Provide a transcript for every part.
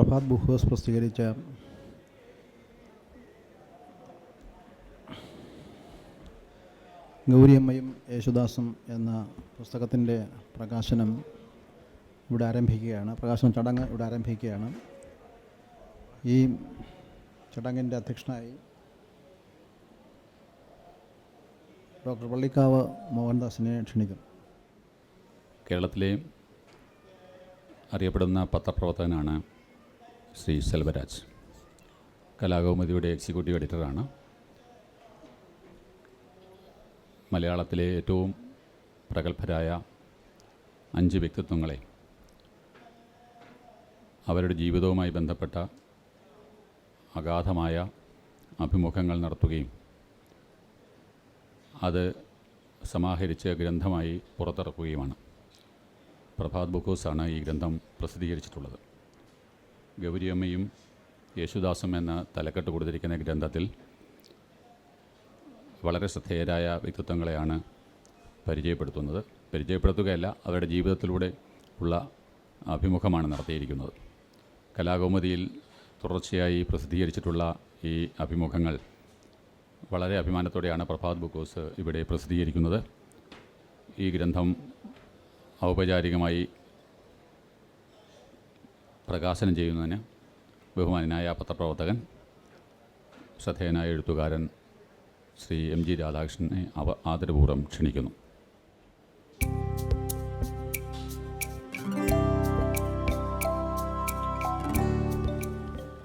പ്രഭാത് ബുഹോസ് പ്രസിദ്ധീകരിച്ച ഗൗരിയമ്മയും യേശുദാസും എന്ന പുസ്തകത്തിന്റെ പ്രകാശനം ഇവിടെ ആരംഭിക്കുകയാണ്. പ്രകാശന ചടങ്ങ് ഇവിടെ ആരംഭിക്കുകയാണ്. ഈ ചടങ്ങിന്റെ അധ്യക്ഷനായി ഡോക്ടർ പള്ളിക്കാവ് മോഹൻദാസിനെ ക്ഷണിക്കും കേരളത്തിലെ അറിയപ്പെടുന്ന പത്രപ്രവർത്തകനാണ് ശ്രീ സെൽവരാജ് കലാകൗമുദിയുടെ എക്സിക്യൂട്ടീവ് എഡിറ്ററാണ്. മലയാളത്തിലെ ഏറ്റവും പ്രഗത്ഭരായ അഞ്ച് വ്യക്തിത്വങ്ങളെ അവരുടെ ജീവിതവുമായി ബന്ധപ്പെട്ട അഗാധമായ അഭിമുഖങ്ങൾ നടത്തുകയും അത് സമാഹരിച്ച് ഗ്രന്ഥമായി പുറത്തിറക്കുകയുമാണ്. പ്രഭാത് ബുക്കോസാണ് ഈ ഗ്രന്ഥം പ്രസിദ്ധീകരിച്ചിട്ടുള്ളത്. ഗൗരിയമ്മയും യേശുദാസും എന്ന തലക്കെട്ട് കൊടുത്തിരിക്കുന്ന ഗ്രന്ഥത്തിൽ വളരെ ശ്രദ്ധേയരായ വ്യക്തിത്വങ്ങളെയാണ് പരിചയപ്പെടുത്തുന്നത്. പരിചയപ്പെടുത്തുകയല്ല അവരുടെ ജീവിതത്തിലൂടെ ഉള്ള അഭിമുഖമാണ് നടത്തിയിരിക്കുന്നത്. കലാകൗമുദിയിൽ തുടർച്ചയായി പ്രസിദ്ധീകരിച്ചിട്ടുള്ള ഈ അഭിമുഖങ്ങൾ വളരെ അഭിമാനത്തോടെയാണ് പ്രഭാത് ബുക്കോസ് ഇവിടെ പ്രസിദ്ധീകരിക്കുന്നത്. ഈ ഗ്രന്ഥം ഔപചാരികമായി പ്രകാശനം ചെയ്യുന്നതിന് ബഹുമാനായ പത്രപ്രവർത്തകൻ ശ്രദ്ധേയനായ എഴുത്തുകാരൻ ശ്രീ എം ജി രാധാകൃഷ്ണനെ അവ ആദരപൂർവം ക്ഷണിക്കുന്നു.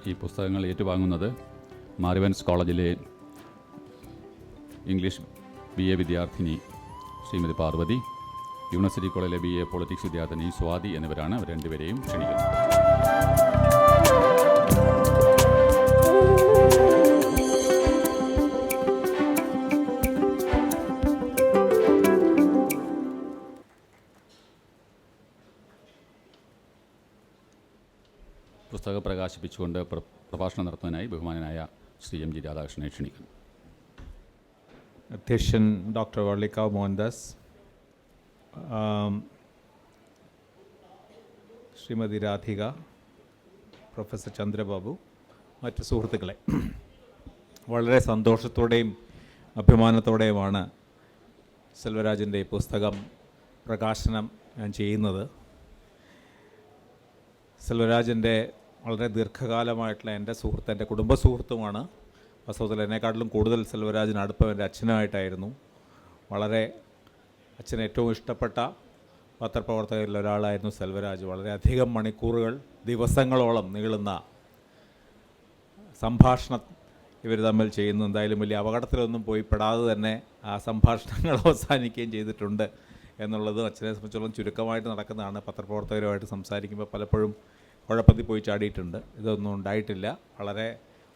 ഈ പുസ്തകങ്ങൾ ഏറ്റുവാങ്ങുന്നത് മാറിവൻസ് കോളേജിലെ ഇംഗ്ലീഷ് ബി എ വിദ്യാർത്ഥിനി ശ്രീമതി പാർവതി യൂണിവേഴ്സിറ്റി കോളേജിലെ ബി എ പൊളിറ്റിക്സ് വിദ്യാർത്ഥിനി സ്വാതി എന്നിവരാണ്. രണ്ടുപേരെയും ക്ഷണിക്കുന്നത് പ്രകാശിപ്പിച്ചുകൊണ്ട് പ്ര- പ്രഭാഷണം നടത്തുവാനായി ബഹുമാനനായ ശ്രീ എം ജി രാധാകൃഷ്ണനെ ക്ഷണിക്കുന്നു. അധ്യക്ഷൻ ഡോക്ടർ വള്ളിക്കാവ് മോഹൻദാസ് ശ്രീമതി രാധിക പ്രൊഫസർ ചന്ദ്രബാബു മറ്റ് സുഹൃത്തുക്കളെ. വളരെ സന്തോഷത്തോടെയും അഭിമാനത്തോടെയുമാണ് സെൽവരാജന്റെ പുസ്തകം പ്രകാശനം ഞാൻ ചെയ്യുന്നത്. സെൽവരാജിന്റെ വളരെ ദീർഘകാലമായിട്ടുള്ള എന്റെ സുഹൃത്ത് എന്റെ കുടുംബ സുഹൃത്തുമാണ്. എന്നെക്കാട്ടിലും കൂടുതൽ സെൽവരാജിന് അടുപ്പം എന്റെ അച്ഛനായിട്ടായിരുന്നു വളരെ അച്ഛന് ഏറ്റവും ഇഷ്ടപ്പെട്ട പത്രപ്രവർത്തകരിൽ ഒരാളായിരുന്നു സെൽവരാജ്. വളരെയധികം മണിക്കൂറുകൾ ദിവസങ്ങളോളം നീളുന്ന സംഭാഷണം ഇവർ തമ്മിൽ ചെയ്യുന്നു. എന്തായാലും വലിയ അപകടത്തിലൊന്നും പോയി പെടാതെ തന്നെ ആ സംഭാഷണങ്ങൾ അവസാനിക്കുകയും ചെയ്തിട്ടുണ്ട് എന്നുള്ളത് അച്ഛനെ സംബന്ധിച്ചോളം ചുരുക്കമായിട്ട് നടക്കുന്നതാണ്. പത്രപ്രവർത്തകരുമായിട്ട് സംസാരിക്കുമ്പോൾ പലപ്പോഴും കുഴപ്പത്തിൽ പോയി ചാടിയിട്ടുണ്ട്. ഇതൊന്നും ഉണ്ടായിട്ടില്ല. വളരെ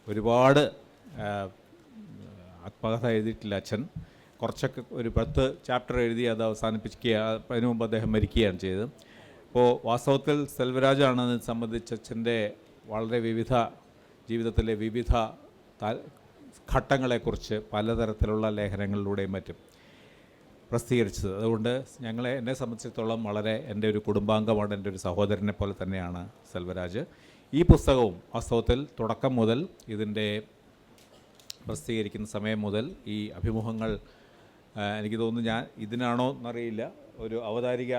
ഒരുപാട് ആത്മകഥ എഴുതിയിട്ടില്ല അച്ഛൻ. കുറച്ചൊക്കെ ഒരു പത്ത് ചാപ്റ്റർ എഴുതി അത് അവസാനിപ്പിക്കുക അതിനു മുമ്പ് അദ്ദേഹം മരിക്കുകയാണ് ചെയ്തത്. അപ്പോൾ വാസ്തവത്തിൽ സെൽവരാജാണ് ഇത് സംബന്ധിച്ച് അച്ഛന്റെ വളരെ വിവിധ ജീവിതത്തിലെ വിവിധ ഘട്ടങ്ങളെക്കുറിച്ച് പലതരത്തിലുള്ള ലേഖനങ്ങളിലൂടെയും മറ്റും. പ്രസിദ്ധീകരിച്ചത്. അതുകൊണ്ട് ഞങ്ങളെ എന്നെ സംബന്ധിച്ചിടത്തോളം വളരെ എന്റെ ഒരു കുടുംബാംഗമാണ് എന്റെ ഒരു സഹോദരനെ പോലെ തന്നെയാണ് സെൽവരാജ്. ഈ പുസ്തകവും വാസ്തവത്തിൽ തുടക്കം മുതൽ ഇതിന്റെ പ്രസിദ്ധീകരിക്കുന്ന സമയം മുതൽ ഈ അഭിമുഖങ്ങൾ എനിക്ക് തോന്നുന്നു ഞാൻ ഇതിനാണോ എന്നറിയില്ല. ഒരു അവതാരിക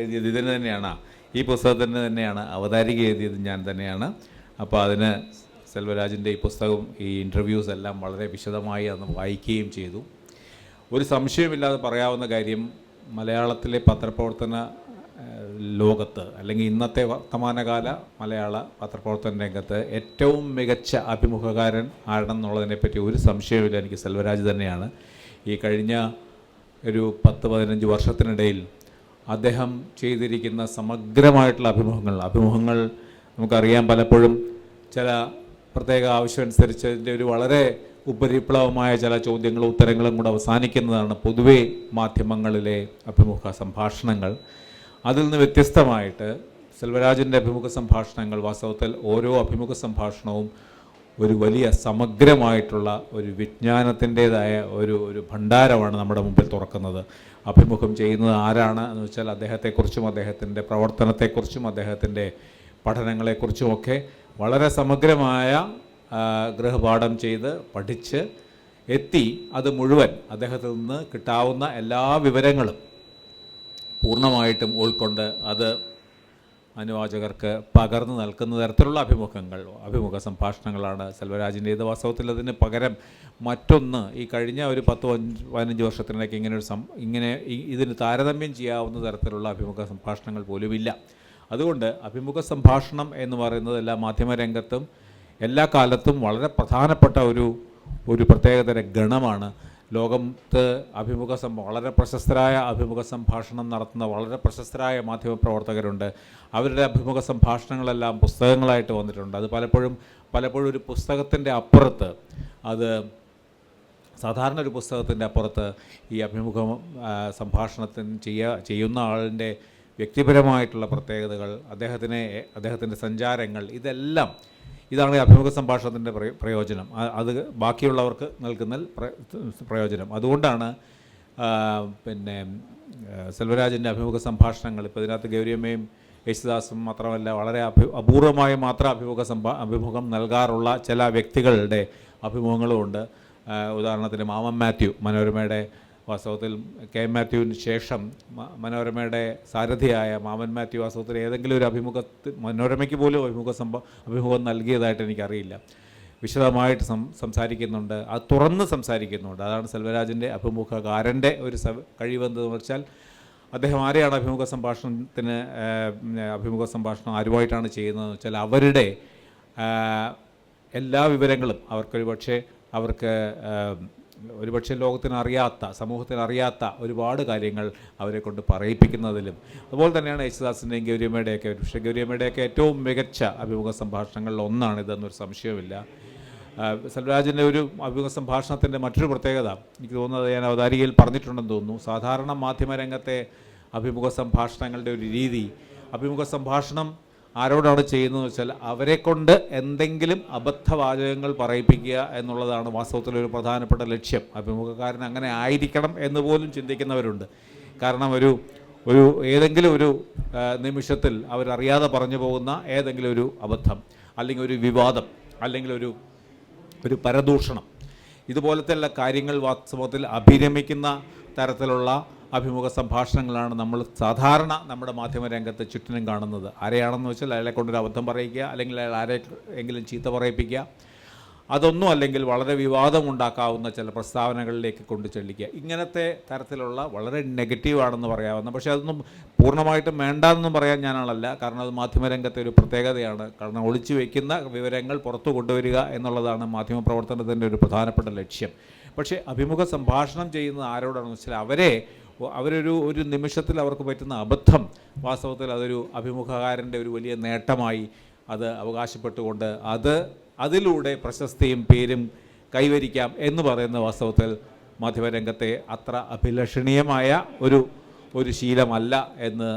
എഴുതിയത് ഇതിന് തന്നെയാണ്. ഈ പുസ്തകത്തിന് തന്നെയാണ് അവതാരിക എഴുതിയത് ഞാൻ തന്നെയാണ്. അപ്പോൾ അതിന് സെൽവരാജിന്റെ ഈ പുസ്തകം ഈ ഇന്റർവ്യൂസ് എല്ലാം വളരെ വിശദമായി അന്ന് വായിക്കുകയും ചെയ്തു. ഒരു സംശയമില്ലാതെ പറയാവുന്ന കാര്യം മലയാളത്തിലെ പത്രപ്രവർത്തന ലോകത്ത് അല്ലെങ്കിൽ ഇന്നത്തെ വർത്തമാനകാല മലയാള പത്രപ്രവർത്തന രംഗത്ത് ഏറ്റവും മികച്ച അഭിമുഖകാരൻ ആരെന്നുള്ളതിനെപ്പറ്റി ഒരു സംശയമില്ല എനിക്ക് സെൽവരാജ് തന്നെയാണ്. ഈ കഴിഞ്ഞ ഒരു പത്ത് പതിനഞ്ച് വർഷത്തിനിടയിൽ അദ്ദേഹം ചെയ്തിരിക്കുന്ന സമഗ്രമായിട്ടുള്ള അഭിമുഖങ്ങൾ അഭിമുഖങ്ങൾ നമുക്കറിയാം പലപ്പോഴും ചില പ്രത്യേക ആവശ്യമനുസരിച്ച് ഒരു വളരെ ഉപരിപ്ലവമായ ചില ചോദ്യങ്ങളും ഉത്തരങ്ങളും കൂടെ അവസാനിക്കുന്നതാണ് പൊതുവേ മാധ്യമങ്ങളിലെ അഭിമുഖ സംഭാഷണങ്ങൾ. അതിൽ നിന്ന് വ്യത്യസ്തമായിട്ട് സെൽവരാജിന്റെ അഭിമുഖ സംഭാഷണങ്ങൾ വാസ്തവത്തിൽ ഓരോ അഭിമുഖ സംഭാഷണവും ഒരു വലിയ സമഗ്രമായിട്ടുള്ള ഒരു വിജ്ഞാനത്തിന്റെതായ ഒരു ഒരു ഭണ്ഡാരമാണ് നമ്മുടെ മുമ്പിൽ തുറക്കുന്നത്. അഭിമുഖം ചെയ്യുന്നത് ആരാണ് എന്ന് വെച്ചാൽ അദ്ദേഹത്തെക്കുറിച്ചും അദ്ദേഹത്തിന്റെ പ്രവർത്തനത്തെക്കുറിച്ചും അദ്ദേഹത്തിന്റെ പഠനങ്ങളെക്കുറിച്ചുമൊക്കെ വളരെ സമഗ്രമായ ഗൃഹപാഠം ചെയ്ത് പഠിച്ച് എത്തി. അത് മുഴുവൻ അദ്ദേഹത്തിൽ നിന്ന് കിട്ടാവുന്ന എല്ലാ വിവരങ്ങളും പൂർണമായിട്ടും ഉൾക്കൊണ്ട് അത് അനുവാചകർക്ക് പകർന്നു നൽകുന്ന തരത്തിലുള്ള അഭിമുഖങ്ങൾ അഭിമുഖ സംഭാഷണങ്ങളാണ് സെൽവരാജിന്റേത്. വാസ്തവത്തിൽ അതിന് പകരം മറ്റൊന്ന് ഈ കഴിഞ്ഞ ഒരു പത്ത് പതിനഞ്ച് വർഷത്തിനിടയ്ക്ക് ഇങ്ങനെ ഒരു സം ഇങ്ങനെ ഇതിന് താരതമ്യം ചെയ്യാവുന്ന തരത്തിലുള്ള അഭിമുഖ സംഭാഷണങ്ങൾ പോലുമില്ല. അതുകൊണ്ട് അഭിമുഖ സംഭാഷണം എന്ന് പറയുന്നത് എല്ലാ മാധ്യമരംഗത്തും എല്ലാ കാലത്തും വളരെ പ്രധാനപ്പെട്ട ഒരു ഒരു പ്രത്യേകതര ഗണമാണ്. ലോകത്ത് അഭിമുഖ വളരെ പ്രശസ്തരായ അഭിമുഖ സംഭാഷണം നടത്തുന്ന വളരെ പ്രശസ്തരായ മാധ്യമപ്രവർത്തകരുണ്ട് അവരുടെ അഭിമുഖ സംഭാഷണങ്ങളെല്ലാം പുസ്തകങ്ങളായിട്ട് വന്നിട്ടുണ്ട്. അത് പലപ്പോഴും പലപ്പോഴും ഒരു പുസ്തകത്തിന്റെ അപ്പുറത്ത് അത് സാധാരണ ഒരു പുസ്തകത്തിന്റെ അപ്പുറത്ത് ഈ അഭിമുഖ സംഭാഷണത്തിന് ചെയ്യ ചെയ്യുന്ന ആളിന്റെ വ്യക്തിപരമായിട്ടുള്ള പ്രത്യേകതകൾ അദ്ദേഹത്തിനെ അദ്ദേഹത്തിന്റെ സഞ്ചാരങ്ങൾ ഇതെല്ലാം ഇതാണ് അഭിമുഖ സംഭാഷണത്തിന്റെ പ്രയോ- പ്രയോജനം. അത് ബാക്കിയുള്ളവർക്ക് നൽകുന്ന പ്രയോജനം. അതുകൊണ്ടാണ് പിന്നെ സെൽവരാജന്റെ അഭിമുഖ സംഭാഷണങ്ങൾ ഇപ്പോൾ ഇതിനകത്ത് ഗൗരിയമ്മയും യേശുദാസും മാത്രമല്ല വളരെ അഭി അപൂർവമായി മാത്രം അഭിമുഖ സംഭാ അഭിമുഖം നൽകാറുള്ള ചില വ്യക്തികളുടെ അഭിമുഖങ്ങളുമുണ്ട് ഉദാഹരണത്തിന് മാമൻ മാത്യു മനോരമയുടെ വാസ്തവത്തിൽ കെ എം മാത്യുവിന് ശേഷം മനോരമയുടെ സാരഥിയായ മാമൻ മാത്യു വാസ്തവത്തിൽ ഏതെങ്കിലും ഒരു അഭിമുഖത്തിൽ മനോരമയ്ക്ക് പോലും അഭിമുഖ സംഭവം അഭിമുഖം നൽകിയതായിട്ട് എനിക്കറിയില്ല. വിശദമായിട്ട് സം സംസാരിക്കുന്നുണ്ട്. അത് തുറന്ന് സംസാരിക്കുന്നുണ്ട്. അതാണ് സെൽവരാജിന്റെ അഭിമുഖകാരന്റെ ഒരു സ കഴിവെന്ന് വെച്ചാൽ അദ്ദേഹം ആരെയാണ് അഭിമുഖ സംഭാഷണത്തിന് അഭിമുഖ സംഭാഷണം ആരുമായിട്ടാണ് ചെയ്യുന്നതെന്ന് വെച്ചാൽ അവരുടെ എല്ലാ വിവരങ്ങളും അവർക്കൊരു പക്ഷേ അവർക്ക് ഒരുപക്ഷെ ലോകത്തിന് അറിയാത്ത സമൂഹത്തിന് അറിയാത്ത ഒരുപാട് കാര്യങ്ങൾ അവരെ കൊണ്ട് പറയിപ്പിക്കുന്നതിലും. അതുപോലെ തന്നെയാണ് യേശുദാസിന്റെയും ഗൗരിയമ്മയുടെയൊക്കെ പക്ഷേ ഗൗരിയമ്മയുടെയൊക്കെ ഏറ്റവും മികച്ച അഭിമുഖ സംഭാഷണങ്ങളിൽ ഒന്നാണ് ഇതെന്നൊരു സംശയമില്ല സൽരാജിന്റെ ഒരു അഭിമുഖ സംഭാഷണത്തിന്റെ മറ്റൊരു പ്രത്യേകത എനിക്ക് തോന്നുന്നത് ഞാൻ അവതാരികയിൽ പറഞ്ഞിട്ടുണ്ടെന്ന് തോന്നുന്നു. സാധാരണ മാധ്യമരംഗത്തെ അഭിമുഖ സംഭാഷണങ്ങളുടെ ഒരു രീതി അഭിമുഖ സംഭാഷണം ആരോടാണ് ചെയ്യുന്നതെന്ന് വെച്ചാൽ അവരെ കൊണ്ട് എന്തെങ്കിലും അബദ്ധവാചകങ്ങൾ പറയിപ്പിക്കുക എന്നുള്ളതാണ് വാസ്തവത്തിലൊരു പ്രധാനപ്പെട്ട ലക്ഷ്യം. അഭിമുഖക്കാരൻ അങ്ങനെ ആയിരിക്കണം എന്ന് പോലും ചിന്തിക്കുന്നവരുണ്ട്. കാരണം ഒരു ഒരു ഏതെങ്കിലും ഒരു നിമിഷത്തിൽ അവരറിയാതെ പറഞ്ഞു പോകുന്ന ഏതെങ്കിലും ഒരു അബദ്ധം അല്ലെങ്കിൽ ഒരു വിവാദം അല്ലെങ്കിൽ ഒരു ഒരു പരദൂഷണം ഇതുപോലത്തെ കാര്യങ്ങൾ വാസ്തവത്തിൽ അഭിരമിക്കുന്ന തരത്തിലുള്ള അഭിമുഖ സംഭാഷണങ്ങളാണ് നമ്മൾ സാധാരണ നമ്മുടെ മാധ്യമ മാധ്യമരംഗത്ത് ചുറ്റിനും കാണുന്നത്. ആരെയാണെന്ന് വെച്ചാൽ അയാളെ കൊണ്ടൊരു അബദ്ധം പറയിക്കുക അല്ലെങ്കിൽ അയാൾ ആരെ എങ്കിലും ചീത്ത പറയിപ്പിക്കുക. അതൊന്നും അല്ലെങ്കിൽ വളരെ വിവാദമുണ്ടാക്കാവുന്ന ചില പ്രസ്താവനകളിലേക്ക് കൊണ്ടു ചെല്ലിക്കുക. ഇങ്ങനത്തെ തരത്തിലുള്ള വളരെ നെഗറ്റീവാണെന്ന് പറയാവുന്ന പക്ഷേ അതൊന്നും പൂർണമായിട്ടും വേണ്ടാന്നും പറയാൻ ഞാനാളല്ല. കാരണം അത് മാധ്യമരംഗത്തെ ഒരു പ്രത്യേകതയാണ്. കാരണം ഒളിച്ചു വയ്ക്കുന്ന വിവരങ്ങൾ പുറത്തു കൊണ്ടുവരിക എന്നുള്ളതാണ് മാധ്യമപ്രവർത്തനത്തിന്റെ ഒരു പ്രധാനപ്പെട്ട ലക്ഷ്യം. പക്ഷേ അഭിമുഖ സംഭാഷണം ചെയ്യുന്നത് ആരോടാണെന്ന് വെച്ചാൽ അവരെ അവരൊരു ഒരു നിമിഷത്തിൽ അവർക്ക് പറ്റുന്ന അബദ്ധം വാസ്തവത്തിൽ അതൊരു അഭിമുഖകാരന്റെ ഒരു വലിയ നേട്ടമായി അത് അവകാശപ്പെട്ടുകൊണ്ട് അത് അതിലൂടെ പ്രശസ്തിയും പേരും കൈവരിക്കാം എന്ന് പറയുന്ന വാസ്തവത്തിൽ മാധ്യമരംഗത്തെ അത്ര അഭിലഷണീയമായ ഒരു ഒരു ശീലമല്ല എന്ന്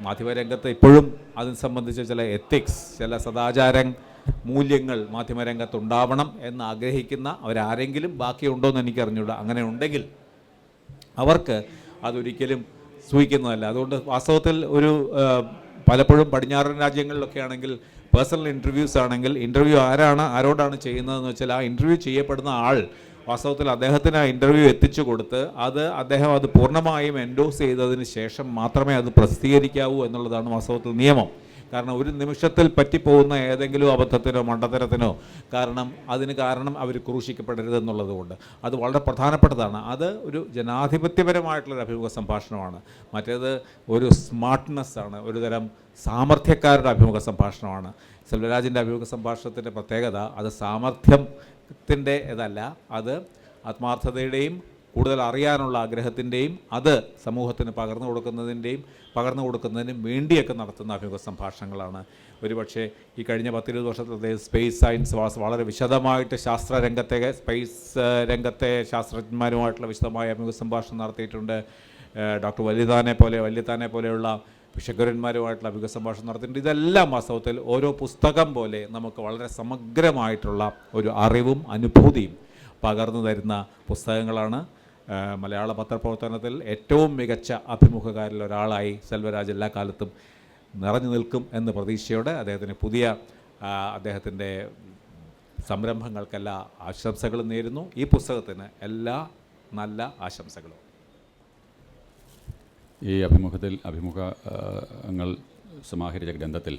മാധ്യമരംഗത്ത് ഇപ്പോഴും അതിനെ സംബന്ധിച്ച ചില എത്തിക്സ് ചില സദാചാര മൂല്യങ്ങൾ മാധ്യമരംഗത്ത് ഉണ്ടാവണം എന്ന് ആഗ്രഹിക്കുന്ന അവരാരെങ്കിലും ബാക്കിയുണ്ടോ എന്ന് എനിക്ക് അറിഞ്ഞൂടാ അങ്ങനെ ഉണ്ടെങ്കിൽ അവർക്ക് അതൊരിക്കലും സൂചിക്കുന്നതല്ല. അതുകൊണ്ട് വാസ്തവത്തിൽ ഒരു പലപ്പോഴും പടിഞ്ഞാറൻ രാജ്യങ്ങളിലൊക്കെ ആണെങ്കിൽ പേഴ്സണൽ ഇന്റർവ്യൂസ് ആണെങ്കിൽ ഇന്റർവ്യൂ ആരാണ് ആരോടാണ് ചെയ്യുന്നതെന്ന് വെച്ചാൽ ആ ഇന്റർവ്യൂ ചെയ്യപ്പെടുന്ന ആൾ വാസ്തവത്തിൽ അദ്ദേഹത്തിന് ആ ഇന്റർവ്യൂ എത്തിച്ചു കൊടുത്ത് അത് അദ്ദേഹം അത് പൂർണമായും എൻഡോസ് ചെയ്തതിന് ശേഷം മാത്രമേ അത് പ്രസിദ്ധീകരിക്കാവൂ എന്നുള്ളതാണ് വാസ്തവത്തിൽ നിയമം. കാരണം ഒരു നിമിഷത്തിൽ പറ്റിപ്പോകുന്ന ഏതെങ്കിലും അബദ്ധത്തിനോ മണ്ടത്തരത്തിനോ കാരണം അതിന് കാരണം അവർ ക്രൂശിക്കപ്പെടരുത് എന്നുള്ളതുകൊണ്ട്. അത് വളരെ പ്രധാനപ്പെട്ടതാണ്. അത് ഒരു ജനാധിപത്യപരമായിട്ടുള്ളൊരു അഭിമുഖ സംഭാഷണമാണ്. മറ്റേത് ഒരു സ്മാർട്ട്നെസ് ആണ്. ഒരു തരം സാമർഥ്യക്കാരുടെ അഭിമുഖ സംഭാഷണമാണ്. സെൽവരാജിന്റെ അഭിമുഖ സംഭാഷണത്തിന്റെ പ്രത്യേകത അത് സാമർഥ്യത്തിന്റെ ഇതല്ല. അത് ആത്മാർത്ഥതയുടെയും കൂടുതൽ അറിയാനുള്ള ആഗ്രഹത്തിന്റെയും അത് സമൂഹത്തിന് പകർന്നു കൊടുക്കുന്നതിന്റെയും പകർന്നു കൊടുക്കുന്നതിനും വേണ്ടിയൊക്കെ നടത്തുന്ന അഭിമുഖ സംഭാഷണങ്ങളാണ്. ഒരുപക്ഷെ ഈ കഴിഞ്ഞ പത്തിരുപത് വർഷത്തെ സ്പേസ് സയൻസ് വാസ് വളരെ വിശദമായിട്ട് ശാസ്ത്ര രംഗത്തെ സ്പേസ് രംഗത്തെ ശാസ്ത്രജ്ഞന്മാരുമായിട്ടുള്ള വിശദമായ അഭിമുഖ സംഭാഷണം നടത്തിയിട്ടുണ്ട്. ഡോക്ടർ വലിയതാനെ പോലെ വലിയതാനെ പോലെയുള്ള ഭിഷഗ്വരന്മാരുമായിട്ടുള്ള അഭിമുഖ സംഭാഷണം നടത്തിയിട്ടുണ്ട്. ഇതെല്ലാം വാസ്തവത്തിൽ ഓരോ പുസ്തകം പോലെ നമുക്ക് വളരെ സമഗ്രമായിട്ടുള്ള ഒരു അറിവും അനുഭൂതിയും പകർന്നു തരുന്ന പുസ്തകങ്ങളാണ്. മലയാള പത്രപ്രവർത്തനത്തിൽ ഏറ്റവും മികച്ച അഭിമുഖകാരിൽ ഒരാളായി സെൽവരാജ് എല്ലാ കാലത്തും നിറഞ്ഞു നിൽക്കും എന്ന പ്രതീക്ഷയോടെ അദ്ദേഹത്തിന് പുതിയ അദ്ദേഹത്തിന്റെ സംരംഭങ്ങൾക്കെല്ലാ ആശംസകളും നേരുന്നു. ഈ പുസ്തകത്തിന് എല്ലാ നല്ല ആശംസകളും. ഈ അഭിമുഖത്തിൽ അഭിമുഖങ്ങൾ സമാഹരിച്ച ഗ്രന്ഥത്തിൽ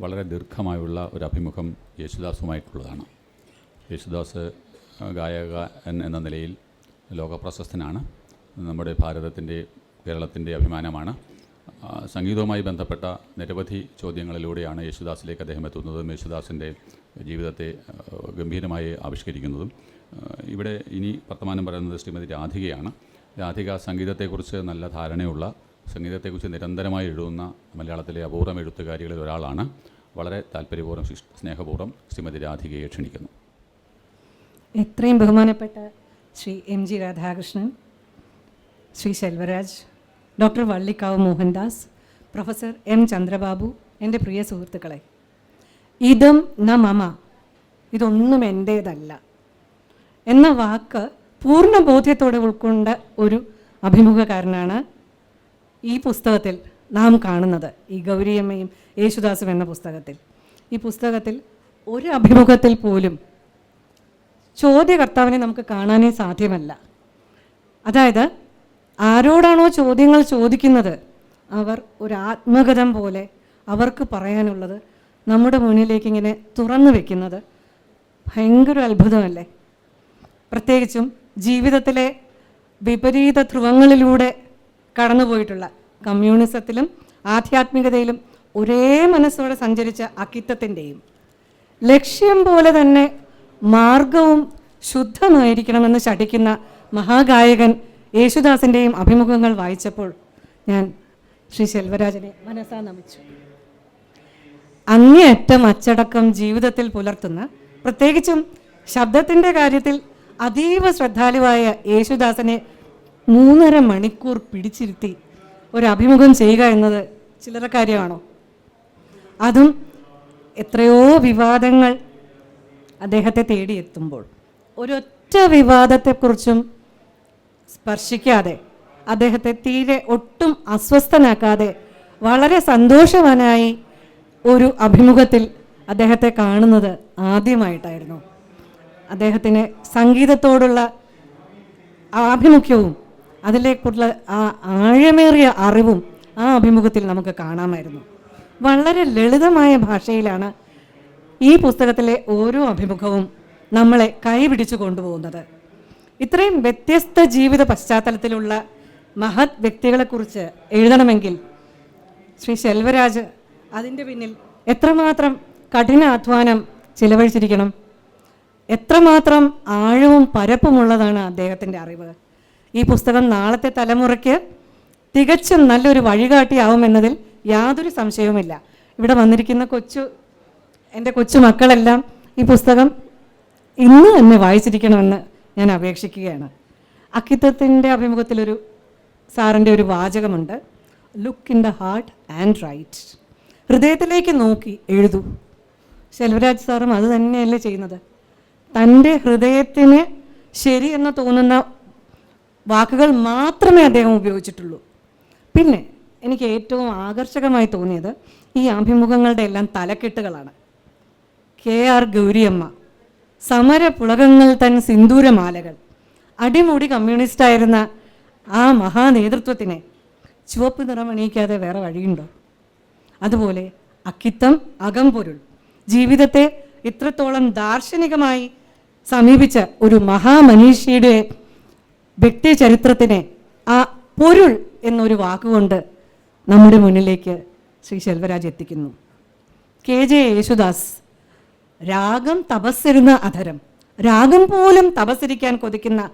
വളരെ ദീർഘമായുള്ള ഒരു അഭിമുഖം യേശുദാസുമായിട്ടുള്ളതാണ്. യേശുദാസ് ഗായക എന്ന നിലയിൽ ലോകപ്രശസ്തനാണ്. നമ്മുടെ ഭാരതത്തിന്റെ കേരളത്തിന്റെ അഭിമാനമാണ്. സംഗീതവുമായി ബന്ധപ്പെട്ട നിരവധി ചോദ്യങ്ങളിലൂടെയാണ് യേശുദാസിലേക്ക് അദ്ദേഹം എത്തുന്നതും യേശുദാസിന്റെ ജീവിതത്തെ ഗംഭീരമായി ആവിഷ്കരിക്കുന്നതും. ഇവിടെ ഇനി വർത്തമാനം പറയുന്നത് ശ്രീമതി രാധികയാണ്. രാധിക സംഗീതത്തെക്കുറിച്ച് നല്ല ധാരണയുള്ള സംഗീതത്തെക്കുറിച്ച് നിരന്തരമായി എഴുതുന്ന മലയാളത്തിലെ അപൂർവം എഴുത്തുകാരികളിൽ ഒരാളാണ്. വളരെ താല്പര്യപൂർവം സ്നേഹപൂർവം ശ്രീമതി രാധികയെ ക്ഷണിക്കുന്നു. എത്രയും ബഹുമാനപ്പെട്ട Shri M G Radhakrishnan Shri Selvaraj doctor Vallikkavu Mohandas professor M Chandrababu എന്റെ പ്രിയ സുഹൃത്തുക്കളെ. ഇതം ന മമ. ഇതൊന്നും എന്റേതല്ല. എന്ന വാക്ക് പൂർണ ബോധ്യത്തോടെ ഉൾക്കൊണ്ട ഒരു അഭിമുഖകാരനാണ് ഈ പുസ്തകത്തിൽ നാം കാണുന്നത് ഈ ഗൗരിയമ്മയും യേശുദാസും എന്ന പുസ്തകത്തിൽ. ഈ പുസ്തകത്തിൽ ഒരു അഭിമുഖത്തിൽ പോലും ചോദ്യകർത്താവിനെ നമുക്ക് കാണാനേ സാധ്യമല്ല. അതായത് ആരോടാണോ ചോദ്യങ്ങൾ ചോദിക്കുന്നത് അവർ ഒരു ആത്മഗതം പോലെ അവർക്ക് പറയാനുള്ളത് നമ്മുടെ മുന്നിലേക്ക് ഇങ്ങനെ തുറന്നു വെക്കുന്നത് ഭയങ്കര അത്ഭുതമല്ലേ? പ്രത്യേകിച്ചും ജീവിതത്തിലെ വിപരീത ധ്രുവങ്ങളിലൂടെ കടന്നുപോയിട്ടുള്ള കമ്മ്യൂണിസത്തിലും ആധ്യാത്മികതയിലും ഒരേ മനസ്സോടെ സഞ്ചരിച്ച അക്കിത്തത്തിന്റെയും ലക്ഷ്യം പോലെ തന്നെ മാർഗവും ശുദ്ധമായിരിക്കണമെന്ന് ശഠിക്കുന്ന മഹാഗായകൻ യേശുദാസിന്റെയും അഭിമുഖങ്ങൾ വായിച്ചപ്പോൾ ഞാൻ ശ്രീ ശെൽവരാജനെ മനസ്സാ നമിച്ചു. അങ്ങേയറ്റം അച്ചടക്കം ജീവിതത്തിൽ പുലർത്തുന്ന പ്രത്യേകിച്ചും ശബ്ദത്തിന്റെ കാര്യത്തിൽ അതീവ ശ്രദ്ധാലുവായ യേശുദാസനെ മൂന്നര മണിക്കൂർ പിടിച്ചിരുത്തി ഒരു അഭിമുഖം ചെയ്യുക എന്നത് ചില്ലറ കാര്യമാണോ അതും എത്രയോ വിവാദങ്ങൾ അദ്ദേഹത്തെ തേടിയെത്തുമ്പോൾ. ഒരൊറ്റ വിവാദത്തെക്കുറിച്ചും സ്പർശിക്കാതെ അദ്ദേഹത്തെ തീരെ ഒട്ടും അസ്വസ്ഥനാക്കാതെ വളരെ സന്തോഷവാനായി ഒരു അഭിമുഖത്തിൽ അദ്ദേഹത്തെ കാണുന്നത് ആദ്യമായിട്ടായിരുന്നു. അദ്ദേഹത്തിന് സംഗീതത്തോടുള്ള ആഭിമുഖ്യവും അതിലേക്കുള്ള ആ ആഴമേറിയ അറിവും ആ അഭിമുഖത്തിൽ നമുക്ക് കാണാമായിരുന്നു. വളരെ ലളിതമായ ഭാഷയിലാണ് ഈ പുസ്തകത്തിലെ ഓരോ അഭിമുഖവും നമ്മളെ കൈപിടിച്ചു കൊണ്ടുപോകുന്നത്. ഇത്രയും വ്യത്യസ്ത ജീവിത പശ്ചാത്തലത്തിലുള്ള മഹത് വ്യക്തികളെക്കുറിച്ച് എഴുതണമെങ്കിൽ ശ്രീ ശെൽവരാജ് അതിന്റെ പിന്നിൽ എത്രമാത്രം കഠിനാധ്വാനം ചിലവഴിച്ചിരിക്കണം? എത്രമാത്രം ആഴവും പരപ്പുമുള്ളതാണ് അദ്ദേഹത്തിന്റെ അറിവ്? ഈ പുസ്തകം നാളത്തെ തലമുറയ്ക്ക് തികച്ചും നല്ലൊരു വഴികാട്ടിയാവുമെന്നതിൽ യാതൊരു സംശയവുമില്ല. ഇവിടെ വന്നിരിക്കുന്ന കൊച്ചു എന്റെ കൊച്ചുമക്കളെല്ലാം ഈ പുസ്തകം ഇന്ന് തന്നെ വായിച്ചിരിക്കണമെന്ന് ഞാൻ അപേക്ഷിക്കുകയാണ്. അക്കിത്തത്തിന്റെ അഭിമുഖത്തിലൊരു സാറിന്റെ ഒരു വാചകമുണ്ട്. Look in the heart and write ഹൃദയത്തിലേക്ക് നോക്കി എഴുതൂ. ശെൽവരാജ് സാറും അത് തന്നെയല്ലേ ചെയ്യുന്നത്. തന്റെ ഹൃദയത്തിന് ശരി എന്ന് തോന്നുന്ന വാക്കുകൾ മാത്രമേ അദ്ദേഹം ഉപയോഗിച്ചിട്ടുള്ളൂ. പിന്നെ എനിക്ക് ഏറ്റവും ആകർഷകമായി തോന്നിയത് ഈ അഭിമുഖങ്ങളുടെ എല്ലാം തലക്കെട്ടുകളാണ്. K R Gouriamma. സമര പുളകങ്ങൾ തൻ സിന്ദൂരമാലകൾ. അടിമുടി കമ്മ്യൂണിസ്റ്റായിരുന്ന ആ മഹാനേതൃത്വത്തിനെ ചുവപ്പ് നിറമണിയിക്കാതെ വേറെ വഴിയുണ്ടോ? അതുപോലെ അക്കിത്തം അകംപൊരുൾ. ജീവിതത്തെ ഇത്രത്തോളം ദാർശനികമായി സമീപിച്ച ഒരു മഹാമനീഷിയുടെ വ്യക്തി ചരിത്രത്തിനെ ആ പൊരുൾ എന്നൊരു വാക്കുകൊണ്ട് നമ്മുടെ മുന്നിലേക്ക് ശ്രീ ശെൽവരാജ് എത്തിക്കുന്നു. കെ ജെ യേശുദാസ് രാഗം തപസ്സരുന്ന അധരം. രാഗം പോലും തപസ്സരിക്കാൻ കൊതിക്കുന്ന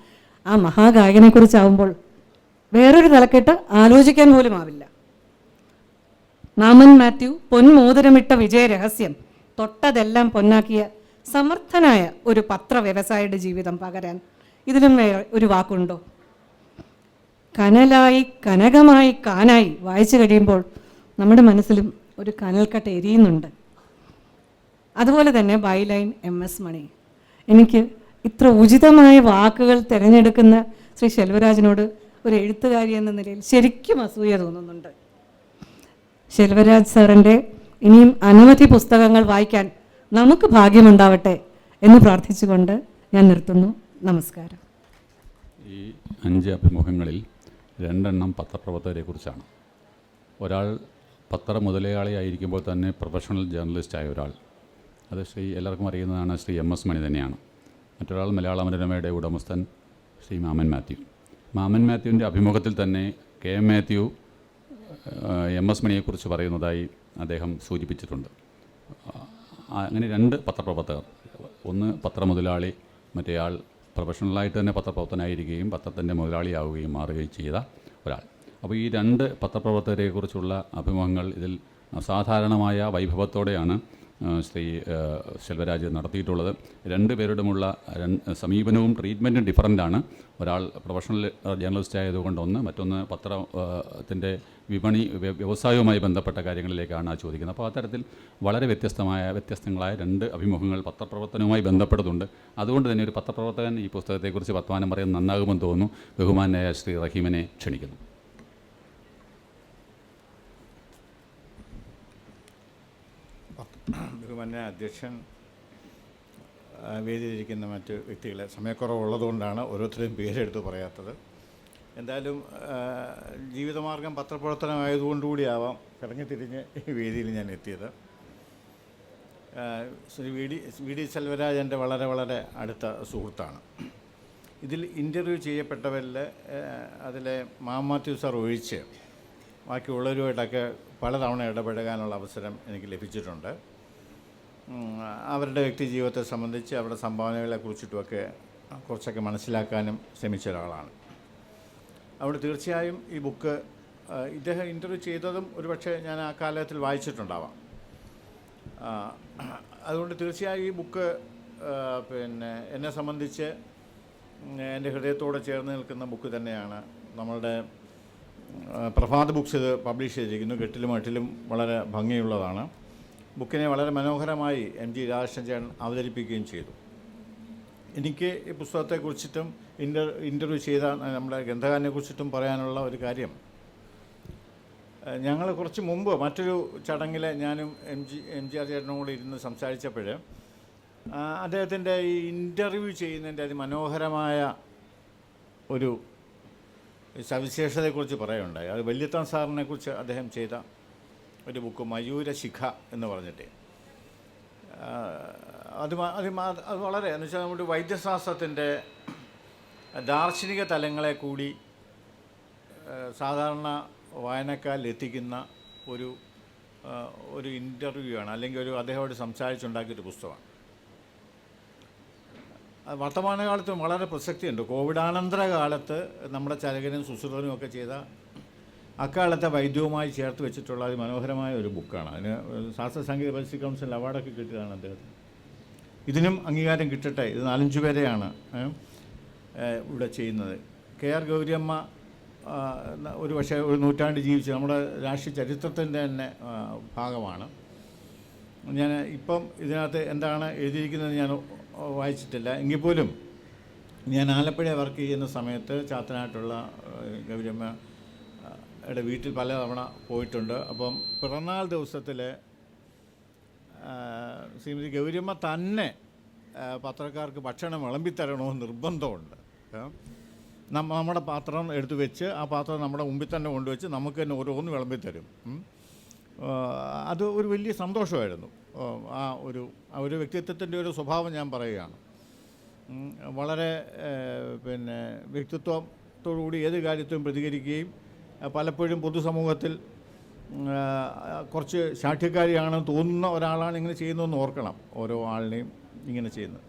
ആ മഹാഗായകനെ കുറിച്ചാവുമ്പോൾ വേറൊരു തലക്കെട്ട് ആലോചിക്കാൻ പോലും ആവില്ല. മാമൻ മാത്യു പൊന്മോതിരമിട്ട വിജയരഹസ്യം തൊട്ടതെല്ലാം പൊന്നാക്കിയ സമർത്ഥനായ ഒരു പത്ര വ്യവസായിയുടെ ജീവിതം പകരാൻ ഇതിലും വേറെ ഒരു വാക്കുണ്ടോ? കനലായി കനകമായി കാനായി വായിച്ചു കഴിയുമ്പോൾ നമ്മുടെ മനസ്സിലും ഒരു കനൽക്കട്ട എരിയുന്നുണ്ട്. അതുപോലെ തന്നെ ബൈലൈൻ എം എസ് മണി എനിക്ക് ഇത്ര ഉചിതമായ വാക്കുകൾ തിരഞ്ഞെടുക്കുന്ന ശ്രീ ശെൽവരാജിനോട് ഒരു എഴുത്തുകാരി എന്ന നിലയിൽ ശരിക്കും അസൂയ തോന്നുന്നുണ്ട്. ശെൽവരാജ് സാറിന്റെ ഇനിയും അനവധി പുസ്തകങ്ങൾ വായിക്കാൻ നമുക്ക് ഭാഗ്യമുണ്ടാവട്ടെ എന്ന് പ്രാർത്ഥിച്ചുകൊണ്ട് ഞാൻ നിർത്തുന്നു. നമസ്കാരം. ഈ അഞ്ച് അഭിമുഖങ്ങളിൽ രണ്ടെണ്ണം പത്രപ്രവർത്തകരെ കുറിച്ചാണ്. ഒരാൾ പത്ര മുതലയാളിയായിരിക്കുമ്പോൾ തന്നെ പ്രൊഫഷണൽ ജേർണലിസ്റ്റായ ഒരാൾ. അത് ശ്രീ എല്ലാവർക്കും അറിയുന്നതാണ് ശ്രീ എം എസ് മണി തന്നെയാണ്. മറ്റൊരാൾ മലയാള മനോരമയുടെ ഉടമസ്ഥൻ ശ്രീ മാമൻ മാത്യു. മാമൻ മാത്യുവിന്റെ അഭിമുഖത്തിൽ തന്നെ K M Mathew M S മണിയെക്കുറിച്ച് പറയുന്നതായി അദ്ദേഹം സൂചിപ്പിച്ചിട്ടുണ്ട്. അങ്ങനെ രണ്ട് പത്രപ്രവർത്തകർ ഒന്ന് പത്രമുതലാളി മറ്റേയാൾ പ്രൊഫഷണലായിട്ട് തന്നെ പത്രപ്രവർത്തനായിരിക്കുകയും പത്രത്തിന്റെ മുതലാളിയാവുകയും മാറുകയും ചെയ്ത ഒരാൾ. അപ്പോൾ ഈ രണ്ട് പത്രപ്രവർത്തകരെക്കുറിച്ചുള്ള അഭിമുഖങ്ങൾ ഇതിൽ അസാധാരണമായ വൈഭവത്തോടെയാണ് ശ്രീ ശെൽവരാജ് നടത്തിയിട്ടുള്ളത്. രണ്ട് പേരുടെമുള്ള സമീപനവും ട്രീറ്റ്മെന്റും ഡിഫറന്റാണ് ഒരാൾ പ്രൊഫഷണൽ ജേർണലിസ്റ്റ് ആയതുകൊണ്ട് ഒന്ന് മറ്റൊന്ന് പത്രത്തിന്റെ വിപണി വ്യവസായവുമായി ബന്ധപ്പെട്ട കാര്യങ്ങളിലേക്കാണ് ആ ചോദിക്കുന്നത്. അപ്പോൾ അത്തരത്തിൽ വളരെ വ്യത്യസ്തമായ വ്യത്യസ്തങ്ങളായ രണ്ട് അഭിമുഖങ്ങൾ പത്രപ്രവർത്തനവുമായി ബന്ധപ്പെടുന്നുണ്ട്. അതുകൊണ്ട് തന്നെ ഒരു പത്രപ്രവർത്തകൻ ഈ പുസ്തകത്തെക്കുറിച്ച് വർത്തമാനം പറയാൻ നന്നാകുമെന്ന് തോന്നുന്നു. ബഹുമാനായ ശ്രീ റഹീമിനെ ക്ഷണിക്കുന്നു. ബഹുമാന്യ അധ്യക്ഷൻ വേദിയിലിരിക്കുന്ന മറ്റ് വ്യക്തികളെ സമയക്കുറവുള്ളതുകൊണ്ടാണ് ഓരോരുത്തരെയും പേരെടുത്ത് പറയാത്തത്. എന്തായാലും ജീവിതമാർഗം പത്രപ്രവർത്തനമായതുകൊണ്ടുകൂടിയാവാം കറങ്ങിത്തിരിഞ്ഞ് ഈ വേദിയിൽ ഞാൻ എത്തിയത്. Shri V D V D Selvaraj എന്റെ വളരെ വളരെ അടുത്ത സുഹൃത്താണ്. ഇതിൽ ഇന്റർവ്യൂ ചെയ്യപ്പെട്ടവരിൽ അതിലെ മാമാത്യു സാർ ഒഴിച്ച് ബാക്കിയുള്ളവരുമായിട്ടൊക്കെ പലതവണ ഇടപഴകാനുള്ള അവസരം എനിക്ക് ലഭിച്ചിട്ടുണ്ട്. അവരുടെ വ്യക്തി ജീവിതത്തെ സംബന്ധിച്ച് അവരുടെ സംഭാവനകളെ കുറിച്ചിട്ടുമൊക്കെ കുറച്ചൊക്കെ മനസ്സിലാക്കാനും ശ്രമിച്ച ഒരാളാണ്. അവിടെ തീർച്ചയായും ഈ ബുക്ക് ഇദ്ദേഹം ഇന്റർവ്യൂ ചെയ്തതും ഒരുപക്ഷെ ഞാൻ ആ കാലത്തിൽ വായിച്ചിട്ടുണ്ടാവാം. അതുകൊണ്ട് തീർച്ചയായും ഈ ബുക്ക് പിന്നെ എന്നെ സംബന്ധിച്ച് എന്റെ ഹൃദയത്തോടെ ചേർന്ന് നിൽക്കുന്ന ബുക്ക് തന്നെയാണ്. നമ്മളുടെ പ്രഭാത ബുക്സ് ഇത് പബ്ലിഷ് ചെയ്തിരിക്കുന്നു. കെട്ടിലും മട്ടിലും വളരെ ഭംഗിയുള്ളതാണ്. ബുക്കിനെ വളരെ മനോഹരമായി എം ജി രാധാകൃഷ്ണൻ അവതരിപ്പിക്കുകയും ചെയ്തു. എനിക്ക് ഈ പുസ്തകത്തെക്കുറിച്ചിട്ടും ഇന്റർ ഇന്റർവ്യൂ ചെയ്ത നമ്മുടെ ഗ്രന്ഥകാരനെ കുറിച്ചിട്ടും പറയാനുള്ള ഒരു കാര്യം. ഞങ്ങൾ കുറച്ച് മുമ്പ് മറ്റൊരു ചടങ്ങിൽ ഞാനും M G M G R ചേട്ടനും കൂടി ഇരുന്ന് സംസാരിച്ചപ്പോൾ അദ്ദേഹത്തിന്റെ ഈ ഇന്റർവ്യൂ ചെയ്യുന്നതിന്റെ അതിമനോഹരമായ ഒരു സവിശേഷതയെക്കുറിച്ച് പറയുകയുണ്ടായി. അത് വല്യത്താൻ സാറിനെക്കുറിച്ച് അദ്ദേഹം ചെയ്ത ഒരു ബുക്ക് മയൂര ശിഖ എന്ന് പറഞ്ഞിട്ട്. അത് അത് അത് വളരെ എന്ന് വെച്ചാൽ നമ്മുടെ വൈദ്യശാസ്ത്രത്തിന്റെ ദാർശനിക തലങ്ങളെ കൂടി സാധാരണ വായനക്കാരിൽ എത്തിക്കുന്ന ഒരു ഒരു ഇന്റർവ്യൂ ആണ്. അല്ലെങ്കിൽ ഒരു അദ്ദേഹമായിട്ട് സംസാരിച്ചുണ്ടാക്കിയൊരു പുസ്തകമാണ്. വർത്തമാനകാലത്തും വളരെ പ്രസക്തിയുണ്ട്. കോവിഡാനന്തര കാലത്ത് നമ്മുടെ ചരകനും സുശ്രുതനും ഒക്കെ ചെയ്ത അക്കാലത്തെ വൈദ്യവുമായി ചേർത്ത് വെച്ചിട്ടുള്ള അതിമനോഹരമായ ഒരു ബുക്കാണ്. അതിന് ശാസ്ത്ര സംഗീത പരിസ്ഥിതി കൗൺസിൽ അവാർഡൊക്കെ കിട്ടിയതാണ് അദ്ദേഹത്തിന്. ഇതിനും അംഗീകാരം കിട്ടട്ടെ. ഇത് നാലഞ്ച് പേരെയാണ് ഇവിടെ ചെയ്യുന്നത്. കെ ആർ ഗൗരിയമ്മ ഒരു പക്ഷേ ഒരു നൂറ്റാണ്ട് ജീവിച്ച് നമ്മുടെ രാഷ്ട്രീയ ചരിത്രത്തിന്റെ തന്നെ ഭാഗമാണ്. ഞാൻ ഇപ്പം ഇതിനകത്ത് എന്താണ് എഴുതിയിരിക്കുന്നത് ഞാൻ വായിച്ചിട്ടില്ല. എങ്കിൽ പോലും ഞാൻ ആലപ്പുഴ വർക്ക് ചെയ്യുന്ന സമയത്ത് ചാത്തനായിട്ടുള്ള ഗൗരിയമ്മ യുടെ വീട്ടിൽ പലതവണ പോയിട്ടുണ്ട്. അപ്പം പിറന്നാൾ ദിവസത്തിൽ ശ്രീമതി ഗൗരിയമ്മ തന്നെ പത്രക്കാർക്ക് ഭക്ഷണം വിളമ്പിത്തരണമെന്ന് നിർബന്ധമുണ്ട്. നമ്മുടെ പാത്രം എടുത്തു വെച്ച് ആ പാത്രം നമ്മുടെ മുമ്പിൽ തന്നെ കൊണ്ടുവച്ച് നമുക്ക് തന്നെ ഓരോന്ന് വിളമ്പിത്തരും. അത് ഒരു വലിയ സന്തോഷമായിരുന്നു. ആ, ഒരു ആ ഒരു വ്യക്തിത്വത്തിന്റെ ഒരു സ്വഭാവം ഞാൻ പറയുകയാണ്. വളരെ പിന്നെ വ്യക്തിത്വത്തോടുകൂടി ഏത് കാര്യത്തിലും പ്രതികരിക്കുകയും പലപ്പോഴും പൊതുസമൂഹത്തിൽ കുറച്ച് ശാഠ്യക്കാരിയാണെന്ന് തോന്നുന്ന ഒരാളാണ് ഇങ്ങനെ ചെയ്യുന്നതെന്ന് ഓർക്കണം ഓരോ ആളിനെയും ഇങ്ങനെ ചെയ്യുന്നത്.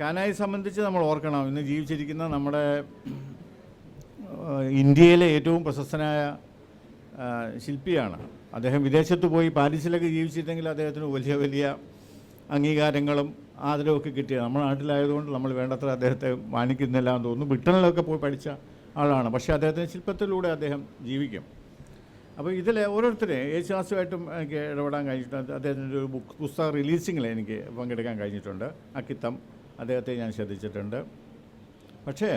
കാനായി സംബന്ധിച്ച് നമ്മൾ ഓർക്കണം ഇന്ന് ജീവിച്ചിരിക്കുന്ന നമ്മുടെ ഇന്ത്യയിലെ ഏറ്റവും പ്രശസ്തനായ ശില്പിയാണ്. അദ്ദേഹം വിദേശത്ത് പോയി പാരീസിലൊക്കെ ജീവിച്ചിരുന്നെങ്കിൽ അദ്ദേഹത്തിന് വലിയ വലിയ അംഗീകാരങ്ങളും ആദരവൊക്കെ കിട്ടിയത് നമ്മുടെ നാട്ടിലായതുകൊണ്ട് നമ്മൾ വേണ്ടത്ര അദ്ദേഹത്തെ മാനിക്കുന്നില്ല എന്ന് തോന്നുന്നു. ബ്രിട്ടനിലൊക്കെ പോയി പഠിച്ച ആളാണ്. പക്ഷേ അദ്ദേഹത്തിന്റെ ശില്പത്തിലൂടെ അദ്ദേഹം ജീവിക്കും. അപ്പോൾ ഇതിൽ ഓരോരുത്തരെ യേശുദാസുമായിട്ടും എനിക്ക് ഇടപെടാൻ കഴിഞ്ഞിട്ടുണ്ട്. അദ്ദേഹത്തിന്റെ ഒരു ബുക്ക് പുസ്തക റിലീസിങ്ങിൽ എനിക്ക് പങ്കെടുക്കാൻ കഴിഞ്ഞിട്ടുണ്ട്. അക്കിത്തം അദ്ദേഹത്തെ ഞാൻ ശ്രദ്ധിച്ചിട്ടുണ്ട്. പക്ഷേ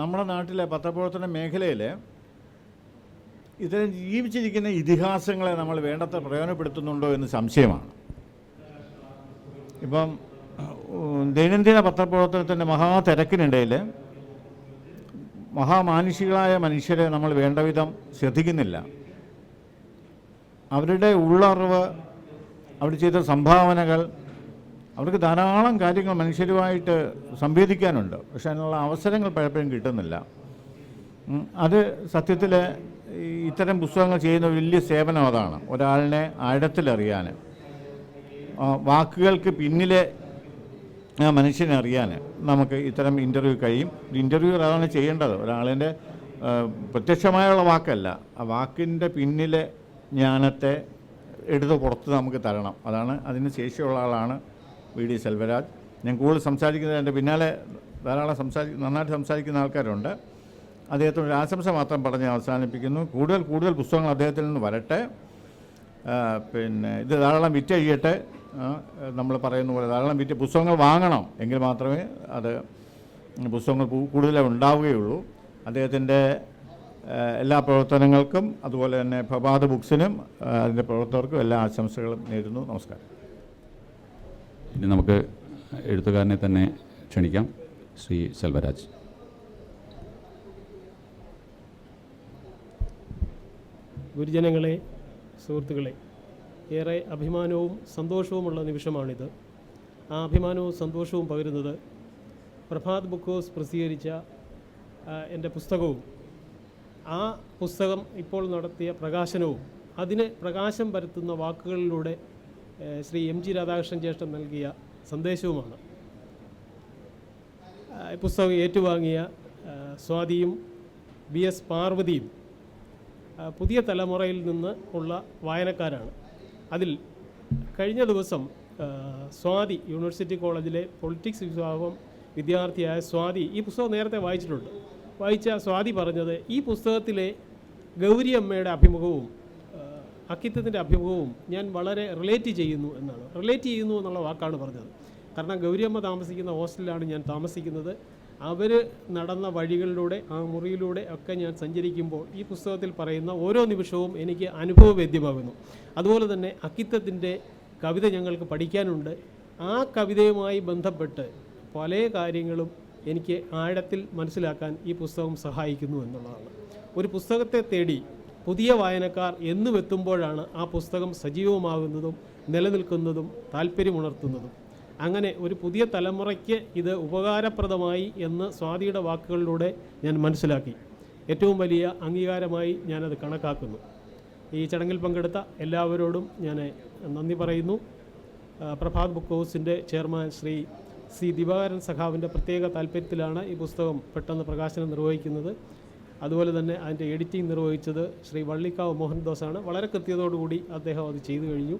നമ്മുടെ നാട്ടിലെ പത്രപ്രവർത്തന മേഖലയിൽ ഇതിനെ ജീവിച്ചിരിക്കുന്ന ഇതിഹാസങ്ങളെ നമ്മൾ വേണ്ടത്ര പ്രയോജനപ്പെടുത്തുന്നുണ്ടോ എന്ന് സംശയമാണ്. ഇപ്പം ദൈനംദിന പത്രപ്രവർത്തനത്തിന്റെ മഹാ തിരക്കിനിടയിൽ മഹാമാനുഷികളായ മനുഷ്യരെ നമ്മൾ വേണ്ട വിധം ശ്രദ്ധിക്കുന്നില്ല. അവരുടെ ഉള്ളറിവ് അവർ ചെയ്ത സംഭാവനകൾ അവർക്ക് ധാരാളം കാര്യങ്ങൾ മനുഷ്യരുമായിട്ട് സംവേദിക്കാനുണ്ട്. പക്ഷേ അതിനുള്ള അവസരങ്ങൾ പലപ്പോഴും കിട്ടുന്നില്ല. അത് സത്യത്തിൽ ഇത്തരം പുസ്തകങ്ങൾ ചെയ്യുന്ന വലിയ സേവനം അതാണ്. ഒരാളിനെ ആഴത്തിലറിയാൻ വാക്കുകൾക്ക് പിന്നിലെ ആ മനുഷ്യനെ അറിയാൻ നമുക്ക് ഇത്തരം ഇന്റർവ്യൂ കഴിയും. ഇന്റർവ്യൂ അതാണ് ചെയ്യേണ്ടത്. ഒരാളിന്റെ പ്രത്യക്ഷമായുള്ള വാക്കല്ല. ആ വാക്കിന്റെ പിന്നിലെ ജ്ഞാനത്തെ എടുത്ത് പുറത്ത് നമുക്ക് തരണം. അതാണ് അതിന് ശേഷിയുള്ള ആളാണ് വി ഡി സെൽവരാജ്. ഞാൻ കൂടുതൽ സംസാരിക്കുന്നത് എന്റെ പിന്നാലെ ധാരാളം സംസാരി നന്നായിട്ട് സംസാരിക്കുന്ന ആൾക്കാരുണ്ട്. അദ്ദേഹത്തിന് ഒരു ആശംസ മാത്രം പറഞ്ഞ് അവസാനിപ്പിക്കുന്നു. കൂടുതൽ കൂടുതൽ പുസ്തകങ്ങൾ അദ്ദേഹത്തിൽ നിന്ന് വരട്ടെ. പിന്നെ ഇത് ധാരാളം വിറ്റഴിയട്ടെ. നമ്മൾ പറയുന്ന പോലെ ധാരാളം വിറ്റ് പുസ്തകങ്ങൾ വാങ്ങണം എങ്കിൽ മാത്രമേ അത് പുസ്തകങ്ങൾ കൂടുതൽ ഉണ്ടാവുകയുള്ളൂ. അദ്ദേഹത്തിന്റെ എല്ലാ പ്രവർത്തനങ്ങൾക്കും അതുപോലെ തന്നെ പ്രഭാത ബുക്സിനും അതിന്റെ പ്രവർത്തകർക്കും എല്ലാ ആശംസകളും നേരുന്നു. നമസ്കാരം. ഇനി നമുക്ക് എഴുത്തുകാരനെ തന്നെ ക്ഷണിക്കാം ശ്രീ സെൽവരാജ്. ഗുരുജനങ്ങളെ സുഹൃത്തുക്കളെ ഏറെ അഭിമാനവും സന്തോഷവുമുള്ള നിമിഷമാണിത്. ആ അഭിമാനവും സന്തോഷവും പകരുന്നത് പ്രഭാത് ബുക്ക് ഹൗസ് പ്രസിദ്ധീകരിച്ച എന്റെ പുസ്തകവും. ആ പുസ്തകം ഇപ്പോൾ നടത്തിയ പ്രകാശനവും അതിന് പ്രകാശം പരത്തുന്ന വാക്കുകളിലൂടെ ശ്രീ എം ജി രാധാകൃഷ്ണൻ ജ്യേഷ്ഠൻ നൽകിയ സന്ദേശവുമാണ്. പുസ്തകം ഏറ്റുവാങ്ങിയ സ്വാതിയും ബി എസ് പാർവതിയും പുതിയ തലമുറയിൽ നിന്ന് ഉള്ള വായനക്കാരാണ്. അതിൽ കഴിഞ്ഞ ദിവസം സ്വാതി യൂണിവേഴ്സിറ്റി കോളേജിലെ പൊളിറ്റിക്സ് വിഭാഗം വിദ്യാർത്ഥിയായ സ്വാതി ഈ പുസ്തകം നേരത്തെ വായിച്ചിട്ടുണ്ട്. വായിച്ച സ്വാതി പറഞ്ഞത് ഈ പുസ്തകത്തിലെ ഗൗരി അമ്മയുടെ അഭിമുഖവും അക്കിത്തത്തിന്റെ അഭിമുഖവും ഞാൻ വളരെ റിലേറ്റ് ചെയ്യുന്നു എന്നാണ്. റിലേറ്റ് ചെയ്യുന്നു എന്നുള്ള വാക്കാണ് പറഞ്ഞത്. കാരണം ഗൗരിയമ്മ താമസിക്കുന്ന ഹോസ്റ്റലിലാണ് ഞാൻ താമസിക്കുന്നത്. അവർ നടന്ന വഴികളിലൂടെ ആ മുറിയിലൂടെ ഒക്കെ ഞാൻ സഞ്ചരിക്കുമ്പോൾ ഈ പുസ്തകത്തിൽ പറയുന്ന ഓരോ നിമിഷവും എനിക്ക് അനുഭവവേദ്യമാകുന്നു. അതുപോലെ തന്നെ അക്കിത്തത്തിന്റെ കവിത ഞങ്ങൾക്ക് പഠിക്കാനുണ്ട്. ആ കവിതയുമായി ബന്ധപ്പെട്ട് പല കാര്യങ്ങളും എനിക്ക് ആഴത്തിൽ മനസ്സിലാക്കാൻ ഈ പുസ്തകം സഹായിക്കുന്നു എന്നുള്ളതാണ്. ഒരു പുസ്തകത്തെ തേടി പുതിയ വായനക്കാർ എന്നും എത്തുമ്പോഴാണ് ആ പുസ്തകം സജീവമാകുന്നതും നിലനിൽക്കുന്നതും താല്പര്യമുണർത്തുന്നതും. അങ്ങനെ ഒരു പുതിയ തലമുറയ്ക്ക് ഇത് ഉപകാരപ്രദമായി എന്ന് സ്വാതിയുടെ വാക്കുകളിലൂടെ ഞാൻ മനസ്സിലാക്കി. ഏറ്റവും വലിയ അംഗീകാരമായി ഞാനത് കണക്കാക്കുന്നു. ഈ ചടങ്ങിൽ പങ്കെടുത്ത എല്ലാവരോടും ഞാൻ നന്ദി പറയുന്നു. പ്രഭാത് ബുക്ക് ഹൗസിന്റെ ചെയർമാൻ ശ്രീ സി ദിവാകരൻ സഖാവിന്റെ പ്രത്യേക താല്പര്യത്തിലാണ് ഈ പുസ്തകം പെട്ടെന്ന് പ്രകാശനം നിർവഹിക്കുന്നത്. അതുപോലെ തന്നെ അതിന്റെ എഡിറ്റിംഗ് നിർവഹിച്ചത് ശ്രീ വള്ളിക്കാവ് മോഹൻദാസാണ് വളരെ കൃത്യതയോടുകൂടി അദ്ദേഹം അത് ചെയ്തു കഴിഞ്ഞു.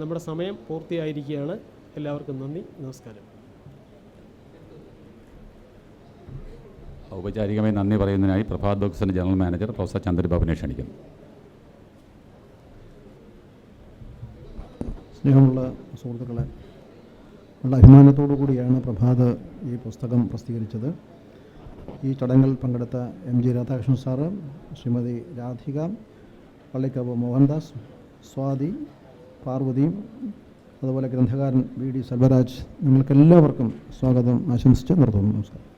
നമ്മുടെ സമയം പൂർത്തിയായിരിക്കുകയാണ്. എല്ലാവർക്കും നന്ദി. നമസ്കാരം. ഔപചാരികമായി നന്ദി പറയുന്നതിനായി പ്രഭാത് ബോക്സിന്റെ ജനറൽ മാനേജർ പ്രൊഫസർ ചന്ദ്രബാബുവിനെ ക്ഷണിക്കുന്നു. സ്നേഹമുള്ള സുഹൃത്തുക്കളെ ഉള്ള അഭിമാനത്തോടു കൂടിയാണ് പ്രഭാത് ഈ പുസ്തകം പ്രസിദ്ധീകരിച്ചത്. ഈ ചടങ്ങിൽ പങ്കെടുത്ത M G Radhakrishnan sir Shrimati Radhika Pallikkavu Mohandas Swathi Parvati അതുപോലെ ഗ്രന്ഥകാരൻ വി ഡി സെൽവരാജ് നിങ്ങൾക്കെല്ലാവർക്കും സ്വാഗതം. ആശംസിച്ച് നിർത്തുന്നു. നമസ്കാരം.